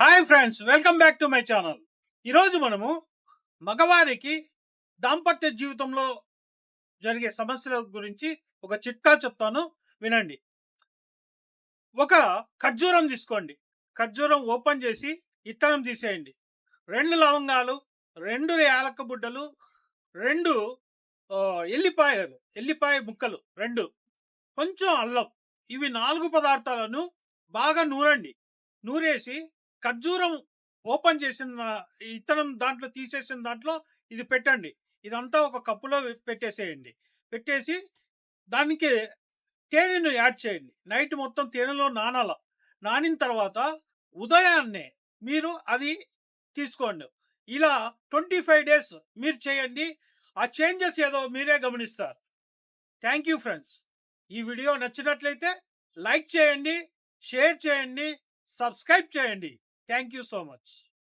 Hi friends welcome back to my channel ఈరోజు మనము మగవారికి దాంపత్య జీవితంలో జరిగే సమస్యల గురించి ఒక చిట్కా చెప్తాను వినండి. ఒక ఖర్జూరం తీసుకోండి. ఖర్జూరం ఓపెన్ చేసి ఇత్తనం తీసేయండి. రెండు లవంగాలు రెండు యాలక్క బుడ్డలు రెండు ఎల్లిపాయలు ఎల్లిపాయ ముక్కలు రెండు. కొంచెం అల్లం. ఇవి నాలుగు పదార్థాలను బాగా నూరండి. నూరేసి ఖర్జూరం ఓపెన్ చేసిన ఇత్తనం దాంట్లో తీసేసిన దాంట్లో ఇది పెట్టండి. ఇదంతా ఒక కప్పులో పెట్టేసేయండి. పెట్టేసి దానికి తేనెను యాడ్ చేయండి. నైట్ మొత్తం తేనెలో నానాల. నానిన తర్వాత ఉదయాన్నే మీరు అది తీసుకోండి. ఇలా ట్వంటీ ఫైవ్ డేస్ మీరు చేయండి. ఆ చేంజెస్ ఏదో మీరే గమనిస్తారు. Thank you friends. ఈ వీడియో నచ్చినట్లయితే లైక్ చేయండి షేర్ చేయండి సబ్స్క్రైబ్ చేయండి. Thank you so much